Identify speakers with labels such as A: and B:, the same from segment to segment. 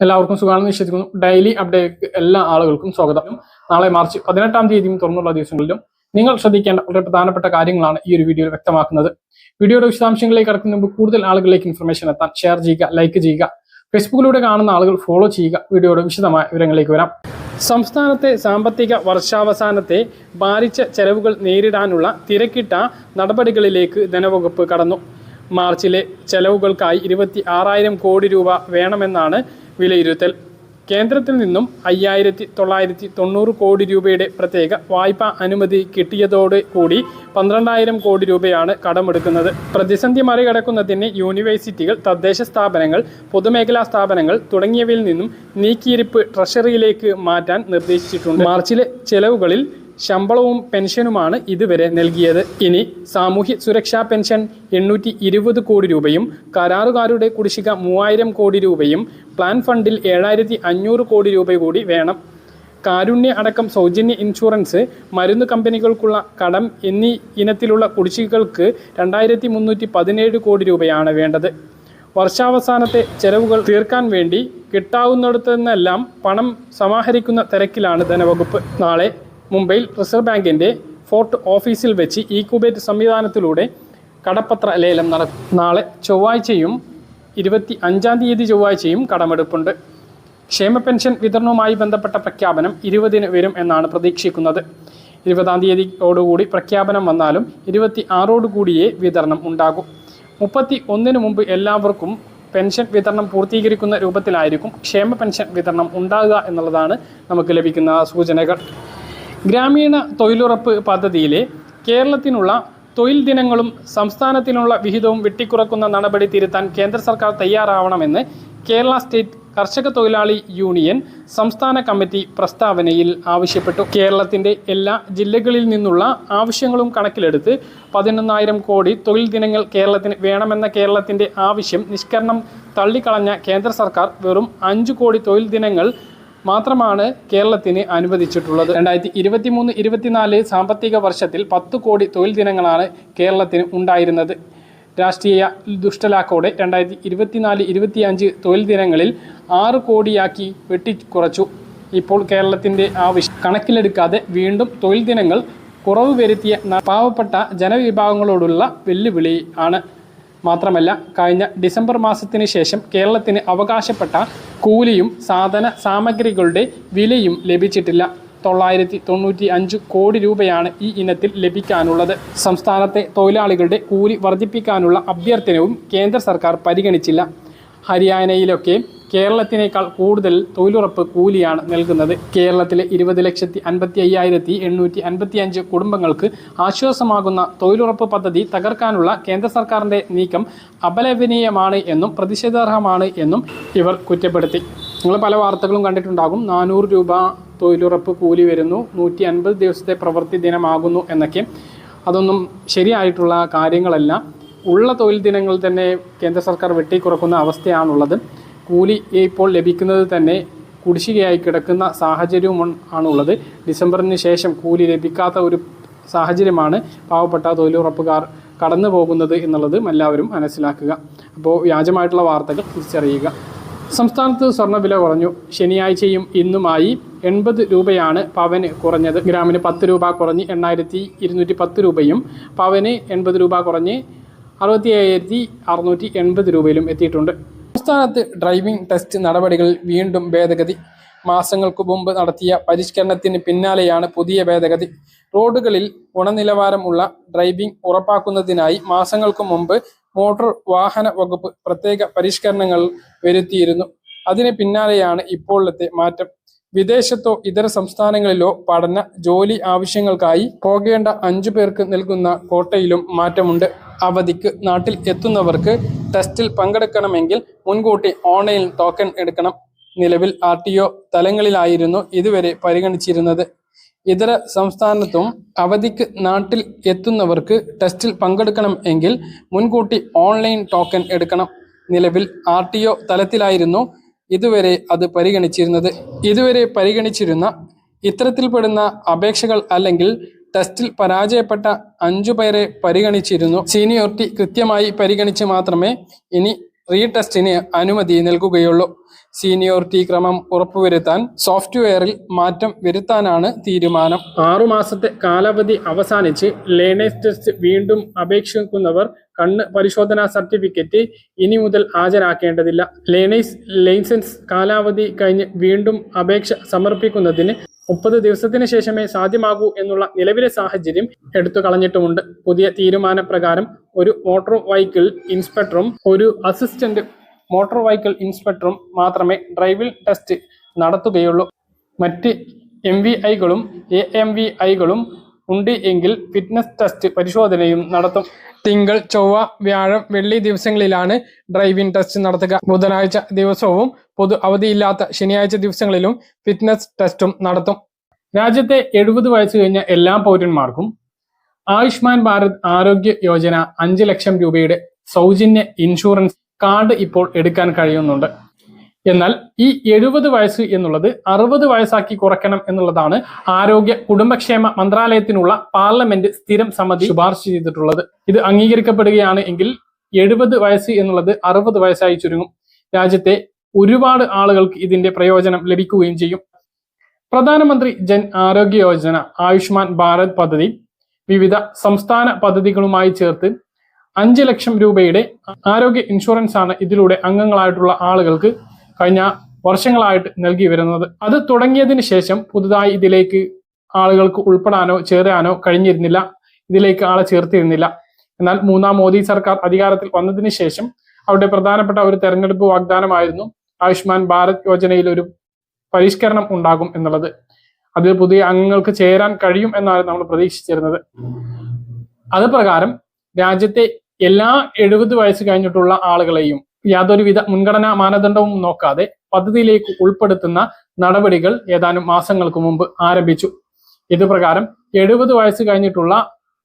A: എല്ലാവർക്കും സുഖമാണെന്ന് വിശ്വസിക്കുന്നു. ഡെയിലി അപ്ഡേറ്റ് എല്ലാ ആളുകൾക്കും സ്വാഗതം. നാളെ മാർച്ച് പതിനെട്ടാം തീയതിയും തുറന്നുള്ള ദിവസങ്ങളിലും നിങ്ങൾ ശ്രദ്ധിക്കേണ്ട വളരെ പ്രധാനപ്പെട്ട കാര്യങ്ങളാണ് ഈ ഒരു വീഡിയോയിൽ വ്യക്തമാക്കുന്നത്. വീഡിയോയുടെ വിശദാംശങ്ങളിലേക്ക് കടക്കുന്ന മുമ്പ് കൂടുതൽ ആളുകളിലേക്ക് ഇൻഫർമേഷൻ എത്താൻ ഷെയർ ചെയ്യുക ലൈക്ക് ചെയ്യുക ഫേസ്ബുക്കിലൂടെ കാണുന്ന ആളുകൾ ഫോളോ ചെയ്യുക വീഡിയോയുടെ വിശദമായ വിവരങ്ങളിലേക്ക് വരാം. സംസ്ഥാനത്തെ സാമ്പത്തിക വർഷാവസാനത്തെ ബാധിച്ച ചെലവുകൾ നേരിടാനുള്ള തിരക്കിട്ട നടപടികളിലേക്ക് ധനവകുപ്പ് കടന്നു. മാർച്ചിലെ ചെലവുകൾക്കായി ഇരുപത്തി ആറായിരം കോടി രൂപ വേണമെന്നാണ് വിലയിരുത്തൽ. കേന്ദ്രത്തിൽ നിന്നും അയ്യായിരത്തി തൊള്ളായിരത്തി തൊണ്ണൂറ് കോടി രൂപയുടെ പ്രത്യേക വായ്പാ അനുമതി കിട്ടിയതോടെ കൂടി പന്ത്രണ്ടായിരം കോടി രൂപയാണ് കടമെടുക്കുന്നത്. പ്രതിസന്ധി മറികടക്കുന്നതിന് യൂണിവേഴ്സിറ്റികൾ തദ്ദേശ സ്ഥാപനങ്ങൾ പൊതുമേഖലാ സ്ഥാപനങ്ങൾ തുടങ്ങിയവയിൽ നിന്നും നീക്കിയിരിപ്പ് ട്രഷറിയിലേക്ക് മാറ്റാൻ നിർദ്ദേശിച്ചിട്ടുണ്ട്. മാർച്ചിലെ ചെലവുകളിൽ ശമ്പളവും പെൻഷനുമാണ് ഇതുവരെ നൽകിയത്. ഇനി സാമൂഹ്യ സുരക്ഷാ പെൻഷൻ എണ്ണൂറ്റി ഇരുപത് കോടി രൂപയും കരാറുകാരുടെ കുടിശ്ശിക മൂവായിരം കോടി രൂപയും പ്ലാൻ ഫണ്ടിൽ ഏഴായിരത്തി അഞ്ഞൂറ് കോടി രൂപ കൂടി വേണം. കാരുണ്യ അടക്കം സൗജന്യ ഇൻഷുറൻസ് മരുന്ന് കമ്പനികൾക്കുള്ള കടം എന്നീ ഇനത്തിലുള്ള കുടിശ്ശികൾക്ക് രണ്ടായിരത്തി മുന്നൂറ്റി പതിനേഴ് കോടി രൂപയാണ് വേണ്ടത്. വർഷാവസാനത്തെ ചെലവുകൾ തീർക്കാൻ വേണ്ടി കിട്ടാവുന്നിടത്തുനിന്നെല്ലാം പണം സമാഹരിക്കുന്ന തിരക്കിലാണ് ധനവകുപ്പ്. നാളെ മുംബൈയിൽ റിസർവ് ബാങ്കിന്റെ ഫോർട്ട് ഓഫീസിൽ വെച്ച് ഈ കുബേറ്റ് സംവിധാനത്തിലൂടെ കടപ്പത്ര ലേലം നടക്കും നാളെ ചൊവ്വാഴ്ചയും ഇരുപത്തി അഞ്ചാം തീയതി ചൊവ്വാഴ്ചയും കടമെടുപ്പുണ്ട്. ക്ഷേമ പെൻഷൻ വിതരണവുമായി ബന്ധപ്പെട്ട പ്രഖ്യാപനം ഇരുപതിന് വരും എന്നാണ് പ്രതീക്ഷിക്കുന്നത്. ഇരുപതാം തീയതിയോടുകൂടി പ്രഖ്യാപനം വന്നാലും ഇരുപത്തി ആറോടുകൂടിയേ വിതരണം ഉണ്ടാകും. മുപ്പത്തി ഒന്നിന് മുമ്പ് എല്ലാവർക്കും പെൻഷൻ വിതരണം പൂർത്തീകരിക്കുന്ന രൂപത്തിലായിരിക്കും ക്ഷേമ പെൻഷൻ വിതരണം ഉണ്ടാകുക എന്നുള്ളതാണ് നമുക്ക് ലഭിക്കുന്ന സൂചനകൾ. ഗ്രാമീണ തൊഴിലുറപ്പ് പദ്ധതിയിലെ കേരളത്തിനുള്ള തൊഴിൽ ദിനങ്ങളും സംസ്ഥാനത്തിനുള്ള വിഹിതവും വെട്ടിക്കുറക്കുന്ന നടപടി തിരുത്താൻ കേന്ദ്ര സർക്കാർ തയ്യാറാവണമെന്ന് കേരള സ്റ്റേറ്റ് കർഷക തൊഴിലാളി യൂണിയൻ സംസ്ഥാന കമ്മിറ്റി പ്രസ്താവനയിൽ ആവശ്യപ്പെട്ടു. കേരളത്തിന്റെ എല്ലാ ജില്ലകളിൽ നിന്നുള്ള ആവശ്യങ്ങളും കണക്കിലെടുത്ത് പതിനൊന്നായിരം കോടി തൊഴിൽ ദിനങ്ങൾ കേരളത്തിന് വേണമെന്ന കേരളത്തിന്റെ ആവശ്യം നിഷ്കരണം തള്ളിക്കളഞ്ഞ കേന്ദ്ര സർക്കാർ വെറും അഞ്ചു കോടി തൊഴിൽ ദിനങ്ങൾ മാത്രമാണ് കേരളത്തിന് അനുവദിച്ചിട്ടുള്ളത്. രണ്ടായിരത്തി ഇരുപത്തി മൂന്ന് ഇരുപത്തിനാല് സാമ്പത്തിക വർഷത്തിൽ പത്ത് കോടി തൊഴിൽ ദിനങ്ങളാണ് കേരളത്തിന് ഉണ്ടായിരുന്നത്. രാഷ്ട്രീയ ദുഷ്ടലാക്കോടെ രണ്ടായിരത്തി ഇരുപത്തിനാല് ഇരുപത്തിയഞ്ച് തൊഴിൽ ദിനങ്ങളിൽ ആറ് കോടിയാക്കി വെട്ടിക്കുറച്ചു. ഇപ്പോൾ കേരളത്തിന്റെ ആവശ്യം കണക്കിലെടുക്കാതെ വീണ്ടും തൊഴിൽ ദിനങ്ങൾ കുറവ് വരുത്തിയ പാവപ്പെട്ട ജനവിഭാഗങ്ങളോടുള്ള വെല്ലുവിളി ആണ്. മാത്രമല്ല കഴിഞ്ഞ ഡിസംബർ മാസത്തിന് ശേഷം കേരളത്തിന് അവകാശപ്പെട്ട കൂലിയും സാധന സാമഗ്രികളുടെ വിലയും ലഭിച്ചിട്ടില്ല. തൊള്ളായിരത്തി തൊണ്ണൂറ്റി അഞ്ച് കോടി രൂപയാണ് ഈ ഇനത്തിൽ ലഭിക്കാനുള്ളത്. സംസ്ഥാനത്തെ തൊഴിലാളികളുടെ കൂലി വർദ്ധിപ്പിക്കാനുള്ള അഭ്യർത്ഥനവും കേന്ദ്ര സർക്കാർ പരിഗണിച്ചില്ല. ഹരിയാനയിലൊക്കെ കേരളത്തിനേക്കാൾ കൂടുതൽ തൊഴിലുറപ്പ് കൂലിയാണ് നൽകുന്നത്. കേരളത്തിലെ ഇരുപത് ലക്ഷത്തി അൻപത്തി അയ്യായിരത്തി എണ്ണൂറ്റി അൻപത്തി അഞ്ച് കുടുംബങ്ങൾക്ക് ആശ്വാസമാകുന്ന തൊഴിലുറപ്പ് പദ്ധതി തകർക്കാനുള്ള കേന്ദ്ര സർക്കാരിന്റെ നീക്കം അപലപനീയമാണ് എന്നും പ്രതിഷേധാർഹമാണ് എന്നും ഇവർ കുറ്റപ്പെടുത്തി. നിങ്ങൾ പല വാർത്തകളും കണ്ടിട്ടുണ്ടാകും. നാനൂറ് രൂപ തൊഴിലുറപ്പ് കൂലി വരുന്നു. നൂറ്റി അൻപത് ദിവസത്തെ പ്രവൃത്തി ദിനമാകുന്നു എന്നൊക്കെ. അതൊന്നും ശരിയായിട്ടുള്ള കാര്യങ്ങളല്ല. ഉള്ള തൊഴിൽ ദിനങ്ങൾ തന്നെ കേന്ദ്ര സർക്കാർ വെട്ടിക്കുറക്കുന്ന അവസ്ഥയാണുള്ളത്. കൂലി ഇപ്പോൾ ലഭിക്കുന്നത് തന്നെ കുടിശ്ശികയായി കിടക്കുന്ന സാഹചര്യവും ആണുള്ളത്. ഡിസംബറിന് ശേഷം കൂലി ലഭിക്കാത്ത ഒരു സാഹചര്യമാണ് പാവപ്പെട്ട തൊഴിലുറപ്പുകാർ കടന്നു പോകുന്നത് എന്നുള്ളത് എല്ലാവരും മനസ്സിലാക്കുക. അപ്പോൾ വ്യാജമായിട്ടുള്ള വാർത്തകൾ തിരിച്ചറിയുക. സംസ്ഥാനത്ത് സ്വർണവില കുറഞ്ഞു. ശനിയാഴ്ചയും ഇന്നുമായി എൺപത് രൂപയാണ് പവന് കുറഞ്ഞത്. ഗ്രാമിന് പത്ത് രൂപ കുറഞ്ഞ് എണ്ണായിരത്തി ഇരുന്നൂറ്റി പത്ത് രൂപയും പവന് എൺപത് രൂപ കുറഞ്ഞ് അറുപത്തി അയ്യായിരത്തി അറുന്നൂറ്റി എൺപത് രൂപയിലും എത്തിയിട്ടുണ്ട്. സംസ്ഥാനത്ത് ഡ്രൈവിംഗ് ടെസ്റ്റ് നടപടികൾ വീണ്ടും ഭേദഗതി. മാസങ്ങൾക്കു മുമ്പ് നടത്തിയ പരിഷ്കരണത്തിന് പിന്നാലെയാണ് പുതിയ ഭേദഗതി. റോഡുകളിൽ ഗുണനിലവാരമുള്ള ഡ്രൈവിംഗ് ഉറപ്പാക്കുന്നതിനായി മാസങ്ങൾക്കു മുമ്പ് മോട്ടോർ വാഹന വകുപ്പ് പ്രത്യേക പരിഷ്കരണങ്ങൾ വരുത്തിയിരുന്നു. അതിന് പിന്നാലെയാണ് ഇപ്പോഴത്തെ മാറ്റം. വിദേശത്തോ ഇതര സംസ്ഥാനങ്ങളിലോ പഠന ജോലി ആവശ്യങ്ങൾക്കായി പോകേണ്ട അഞ്ചു പേർക്ക് നൽകുന്ന കോട്ടയിലും മാറ്റമുണ്ട്. അവധിക്ക് നാട്ടിൽ എത്തുന്നവർക്ക് ടെസ്റ്റിൽ പങ്കെടുക്കണമെങ്കിൽ മുൻകൂട്ടി ഓൺലൈൻ ടോക്കൺ എടുക്കണം. നിലവിൽ ആർ ടി ഒ തലങ്ങളിലായിരുന്നു ഇതുവരെ പരിഗണിച്ചിരുന്നത്. ഇതര സംസ്ഥാനത്തും അവധിക്ക് നാട്ടിൽ എത്തുന്നവർക്ക് ടെസ്റ്റിൽ പങ്കെടുക്കണം എങ്കിൽ മുൻകൂട്ടി ഓൺലൈൻ ടോക്കൺ എടുക്കണം. നിലവിൽ ആർ ടി ഒ തലത്തിലായിരുന്നു ഇതുവരെ അത് പരിഗണിച്ചിരുന്നത്. ഇതുവരെ പരിഗണിച്ചിരുന്ന ഇത്തരത്തിൽപ്പെടുന്ന അപേക്ഷകൾ അല്ലെങ്കിൽ ടെസ്റ്റിൽ പരാജയപ്പെട്ട അഞ്ചു പേരെ പരിഗണിച്ചിരുന്നു. സീനിയോറിറ്റി കൃത്യമായി പരിഗണിച്ച് മാത്രമേ ഇനി റീടെസ്റ്റിന് അനുമതി നൽകുകയുള്ളൂ. സീനിയോറിറ്റി ക്രമം ഉറപ്പുവരുത്താൻ സോഫ്റ്റ്വെയറിൽ മാറ്റം വരുത്താനാണ് തീരുമാനം. ആറുമാസത്തെ കാലാവധി അവസാനിച്ച് ലേണേഴ്സ് ടെസ്റ്റ് വീണ്ടും അപേക്ഷിക്കുന്നവർ കണ്ണ് പരിശോധനാ സർട്ടിഫിക്കറ്റ് ഇനി മുതൽ ഹാജരാക്കേണ്ടതില്ല. ലേണേഴ്സ് ലൈസൻസ് കാലാവധി കഴിഞ്ഞ് വീണ്ടും അപേക്ഷ സമർപ്പിക്കുന്നതിന് മുപ്പത് ദിവസത്തിന് ശേഷമേ സാധ്യമാകൂ എന്നുള്ള നിലവിലെ സാഹചര്യം എടുത്തു കളഞ്ഞിട്ടുമുണ്ട്. പുതിയ തീരുമാനപ്രകാരം ഒരു മോട്ടോർ വെഹിക്കിൾ ഇൻസ്പെക്ടറും ഒരു അസിസ്റ്റന്റ് മോട്ടോർ വെഹിക്കിൾ ഇൻസ്പെക്ടറും മാത്രമേ ഡ്രൈവിൽ ടെസ്റ്റ് നടത്തുകയുള്ളൂ. മറ്റ് എം വി ഐകളും എ എം വി ഐകളും ഉണ്ട് എങ്കിൽ ഫിറ്റ്നസ് ടെസ്റ്റ് പരിശോധനയും നടത്തും. തിങ്കൾ ചൊവ്വ വ്യാഴം വെള്ളി ദിവസങ്ങളിലാണ് ഡ്രൈവിംഗ് ടെസ്റ്റ് നടത്തുക. ബുധനാഴ്ച ദിവസവും പൊതു അവധിയില്ലാത്ത ശനിയാഴ്ച ദിവസങ്ങളിലും ഫിറ്റ്നസ് ടെസ്റ്റും നടത്തും. രാജ്യത്തെ എഴുപത് വയസ്സ് കഴിഞ്ഞ എല്ലാ പൗരന്മാർക്കും ആയുഷ്മാൻ ഭാരത് ആരോഗ്യ യോജന അഞ്ച് ലക്ഷം രൂപയുടെ സൗജന്യ ഇൻഷുറൻസ് കാർഡ് ഇപ്പോൾ എടുക്കാൻ കഴിയുന്നുണ്ട്. എന്നാൽ ഈ എഴുപത് വയസ്സ് എന്നുള്ളത് അറുപത് വയസ്സാക്കി കുറയ്ക്കണം എന്നുള്ളതാണ് ആരോഗ്യ കുടുംബക്ഷേമ മന്ത്രാലയത്തിനുള്ള പാർലമെന്റ് സ്ഥിരം സമിതി ശുപാർശ ചെയ്തിട്ടുള്ളത്. ഇത് അംഗീകരിക്കപ്പെടുകയാണ് എങ്കിൽ എഴുപത് വയസ്സ് എന്നുള്ളത് അറുപത് വയസ്സായി ചുരുങ്ങും. രാജ്യത്തെ ഒരുപാട് ആളുകൾക്ക് ഇതിന്റെ പ്രയോജനം ലഭിക്കുകയും ചെയ്യും. പ്രധാനമന്ത്രി ജൻ ആരോഗ്യ യോജന ആയുഷ്മാൻ ഭാരത് പദ്ധതി വിവിധ സംസ്ഥാന പദ്ധതികളുമായി ചേർത്ത് അഞ്ച് ലക്ഷം രൂപയുടെ ആരോഗ്യ ഇൻഷുറൻസ് ആണ് ഇതിലൂടെ അംഗങ്ങളായിട്ടുള്ള ആളുകൾക്ക് കഴിഞ്ഞ വർഷങ്ങളായിട്ട് നൽകി വരുന്നത്. അത് തുടങ്ങിയതിന് ശേഷം പുതുതായി ഇതിലേക്ക് ആളുകൾക്ക് ഉൾപ്പെടാനോ ചേരാനോ കഴിഞ്ഞിരുന്നില്ല. ഇതിലേക്ക് ആളെ ചേർത്തിരുന്നില്ല. എന്നാൽ മൂന്നാം മോദി സർക്കാർ അധികാരത്തിൽ വന്നതിന് ശേഷം അവിടെ പ്രധാനപ്പെട്ട ഒരു തെരഞ്ഞെടുപ്പ് വാഗ്ദാനമായിരുന്നു ആയുഷ്മാൻ ഭാരത് യോജനയിൽ ഒരു പരിഷ്കരണം ഉണ്ടാകും എന്നുള്ളത്. അതിൽ പുതിയ അംഗങ്ങൾക്ക് ചേരാൻ കഴിയും എന്നാണ് നമ്മൾ പ്രതീക്ഷിച്ചിരുന്നത്. അത് പ്രകാരം രാജ്യത്തെ എല്ലാ എഴുപത് വയസ്സ് കഴിഞ്ഞിട്ടുള്ള ആളുകളെയും യാതൊരുവിധ മുൻഗണനാ മാനദണ്ഡവും നോക്കാതെ പദ്ധതിയിലേക്ക് ഉൾപ്പെടുത്തുന്ന നടപടികൾ ഏതാനും മാസങ്ങൾക്ക് മുമ്പ് ആരംഭിച്ചു. ഇത് പ്രകാരം എഴുപത് വയസ്സ് കഴിഞ്ഞിട്ടുള്ള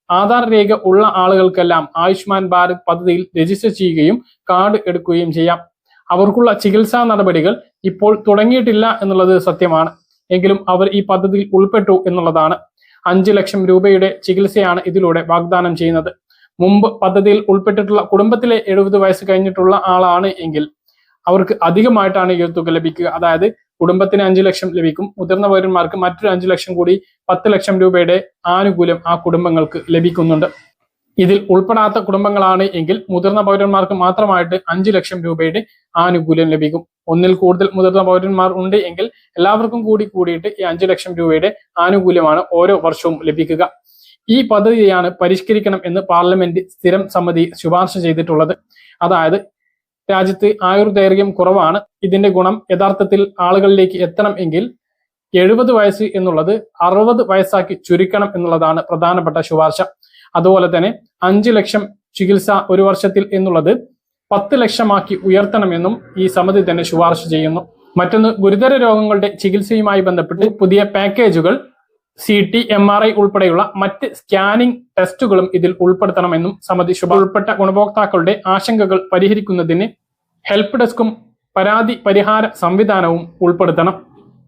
A: ആധാർ രേഖ ഉള്ള ആളുകൾക്കെല്ലാം ആയുഷ്മാൻ ഭാരത് പദ്ധതിയിൽ രജിസ്റ്റർ ചെയ്യുകയും കാർഡ് എടുക്കുകയും ചെയ്യാം. അവർക്കുള്ള ചികിത്സാ നടപടികൾ ഇപ്പോൾ തുടങ്ങിയിട്ടില്ല എന്നുള്ളത് സത്യമാണ്. എങ്കിലും അവർ ഈ പദ്ധതിയിൽ ഉൾപ്പെട്ടു എന്നുള്ളതാണ്. അഞ്ച് ലക്ഷം രൂപയുടെ ചികിത്സയാണ് ഇതിലൂടെ വാഗ്ദാനം ചെയ്യുന്നത്. മുമ്പ് പദ്ധതിയിൽ ഉൾപ്പെട്ടിട്ടുള്ള കുടുംബത്തിലെ എഴുപത് വയസ്സ് കഴിഞ്ഞിട്ടുള്ള ആളാണ് എങ്കിൽ അവർക്ക് അധികമായിട്ടാണ് ഈ തുക ലഭിക്കുക. അതായത് കുടുംബത്തിന് അഞ്ചു ലക്ഷം ലഭിക്കും. മുതിർന്ന പൗരന്മാർക്ക് മറ്റൊരു അഞ്ചു ലക്ഷം കൂടി പത്ത് ലക്ഷം രൂപയുടെ ആനുകൂല്യം ആ കുടുംബങ്ങൾക്ക് ലഭിക്കുന്നുണ്ട്. ഇതിൽ ഉൾപ്പെടാത്ത കുടുംബങ്ങളാണ് എങ്കിൽ മുതിർന്ന പൗരന്മാർക്ക് മാത്രമായിട്ട് അഞ്ചു ലക്ഷം രൂപയുടെ ആനുകൂല്യം ലഭിക്കും. ഒന്നിൽ കൂടുതൽ മുതിർന്ന പൗരന്മാർ ഉണ്ട് എങ്കിൽ എല്ലാവർക്കും കൂടി കൂടിയിട്ട് ഈ അഞ്ചു ലക്ഷം രൂപയുടെ ആനുകൂല്യമാണ് ഓരോ വർഷവും ലഭിക്കുക. ഈ പദ്ധതിയാണ് പരിഷ്കരിക്കണം എന്ന് പാർലമെന്റ് സ്ഥിരം സമിതി ശുപാർശ ചെയ്തിട്ടുള്ളത്. അതായത് രാജ്യത്ത് ആയുർദൈർഘ്യം കുറവാണ്. ഇതിന്റെ ഗുണം യഥാർത്ഥത്തിൽ ആളുകളിലേക്ക് എത്തണം എങ്കിൽ എഴുപത് വയസ്സ് എന്നുള്ളത് അറുപത് വയസ്സാക്കി ചുരുക്കണം എന്നുള്ളതാണ് പ്രധാനപ്പെട്ട ശുപാർശ. അതുപോലെ തന്നെ അഞ്ച് ലക്ഷം ചികിത്സ ഒരു വർഷത്തിൽ എന്നുള്ളത് പത്ത് ലക്ഷമാക്കി ഉയർത്തണമെന്നും ഈ സമിതി തന്നെ ശുപാർശ ചെയ്യുന്നു. മറ്റൊന്ന് ഗുരുതര രോഗങ്ങളുടെ ചികിത്സയുമായി ബന്ധപ്പെട്ട് പുതിയ പാക്കേജുകൾ C T M R I ഉൾപ്പെടെയുള്ള മറ്റ് സ്കാനിംഗ് ടെസ്റ്റുകളും ഇതിൽ ഉൾപ്പെടുത്തണമെന്നും സമിതി ഉൾപ്പെട്ട ഗുണഭോക്താക്കളുടെ ആശങ്കകൾ പരിഹരിക്കുന്നതിന് ഹെൽപ്പ് ഡെസ്കും പരാതി പരിഹാര സംവിധാനവും ഉൾപ്പെടുത്തണം.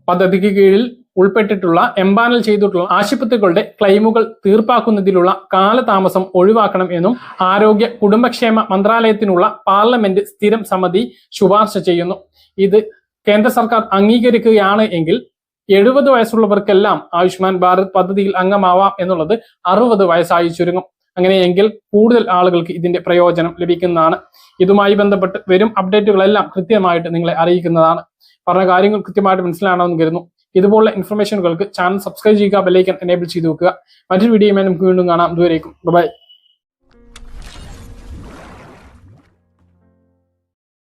A: പദ്ധതിക്ക് കീഴിൽ ഉൾപ്പെട്ടിട്ടുള്ള എംപാനൽ ചെയ്തിട്ടുള്ള ആശുപത്രികളുടെ ക്ലെയിമുകൾ തീർപ്പാക്കുന്നതിലുള്ള കാലതാമസം ഒഴിവാക്കണം എന്നും ആരോഗ്യ കുടുംബക്ഷേമ മന്ത്രാലയത്തിനുള്ള പാർലമെന്റ് സ്ഥിരം സമിതി ശുപാർശ ചെയ്യുന്നു. ഇത് കേന്ദ്ര സർക്കാർ അംഗീകരിക്കുകയാണ് എങ്കിൽ എഴുപത് വയസ്സുള്ളവർക്കെല്ലാം ആയുഷ്മാൻ ഭാരത് പദ്ധതിയിൽ അംഗമാവാം എന്നുള്ളത് അറുപത് വയസ്സായി ചുരുങ്ങും. അങ്ങനെയെങ്കിൽ കൂടുതൽ ആളുകൾക്ക് ഇതിന്റെ പ്രയോജനം ലഭിക്കുന്നതാണ്. ഇതുമായി ബന്ധപ്പെട്ട് വരും അപ്ഡേറ്റുകളെല്ലാം കൃത്യമായിട്ട് നിങ്ങളെ അറിയിക്കുന്നതാണ്. പറഞ്ഞ കാര്യങ്ങൾ കൃത്യമായിട്ട് മനസ്സിലാണെന്ന് കരുതുന്നു. ഇതുപോലുള്ള ഇൻഫർമേഷനുകൾക്ക് ചാനൽ സബ്സ്ക്രൈബ് ചെയ്യുക ബെല്ലൈക്കൻ എനേബിൾ ചെയ്ത് വെക്കുക. മറ്റൊരു വീഡിയോയുമായി നമുക്ക് വീണ്ടും കാണാം. ദൂരേക്കും ബൈ